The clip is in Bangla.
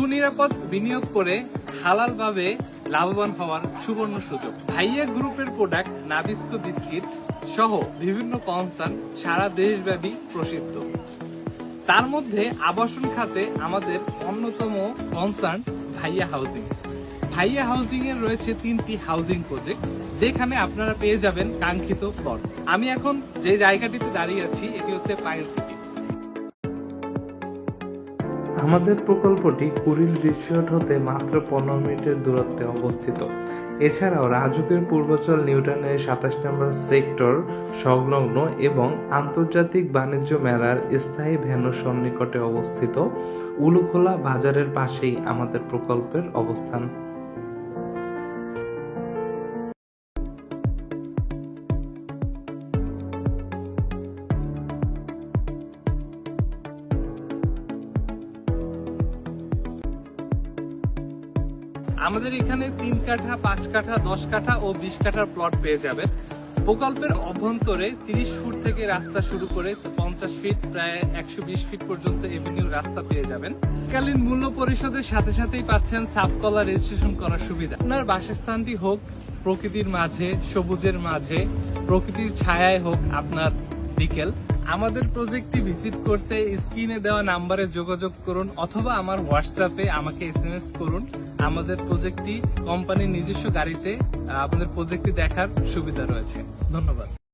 সুনিরাপদ বিনিয়োগ করে হালালভাবে লাভবান হওয়ার সুবর্ণ সুযোগ। ভাইয়া গ্রুপের প্রোডাক্ট নাবিস্কো বিস্কিট সহ বিভিন্ন কনসার্ন সারা দেশব্যাপী প্রসিদ্ধ। তার মধ্যে আবাসন খাতে আমাদের অন্যতম কনসার্ন ভাইয়া হাউজিং ভাইয়া হাউজিং এর রয়েছে তিনটি হাউজিং প্রজেক্ট যেখানে আপনারা পেয়ে যাবেন কাঙ্ক্ষিত প্লট আমি এখন যে জায়গাটিতে দাঁড়িয়ে আছি, এটি হচ্ছে পাইন সিটি আমাদের প্রকল্পটি কুড়িল রিসোর্ট হতে মাত্র পনেরো মিনিটের দূরত্বে অবস্থিত। এছাড়াও রাজুকের পূর্বাচল নিউটনের সাতাশ নম্বর সেক্টর, সংলগ্ন এবং আন্তর্জাতিক বাণিজ্য মেলার স্থায়ী ভ্যানু সন্নিকটে অবস্থিত। উলুখোলা বাজারের পাশেই আমাদের প্রকল্পের অবস্থান। আমাদের এখানে তিন কাঠা, পাঁচ কাঠা, দশ কাঠা ও বিশ কাঠার প্লট পেয়ে যাবেন প্রকল্পের অভ্যন্তরে তিরিশ ফুট থেকে রাস্তা শুরু করে পঞ্চাশ ফিট প্রায় একশো বিশ ফিট পর্যন্ত এভিনিউ রাস্তা পেয়ে যাবেন। কালীন মূল্য পরিশোধের সাথে সাথেই পাচ্ছেন সাবকলা রেজিস্ট্রেশন করার সুবিধা। আপনার বাসস্থানটি হোক প্রকৃতির মাঝে, সবুজের মাঝে, প্রকৃতির ছায়ায় হোক আপনার বিকেল। আমাদের প্রজেক্টটি ভিজিট করতে স্ক্রিনে দেওয়া নাম্বারে যোগাযোগ করুন অথবা আমার হোয়াটসঅ্যাপে আমাকে এস এম এস করুন আমাদের প্রজেক্টটি কোম্পানির নিজস্ব গাড়িতে আপনাদের আমাদের প্রজেক্টটি দেখার সুবিধা রয়েছে। ধন্যবাদ।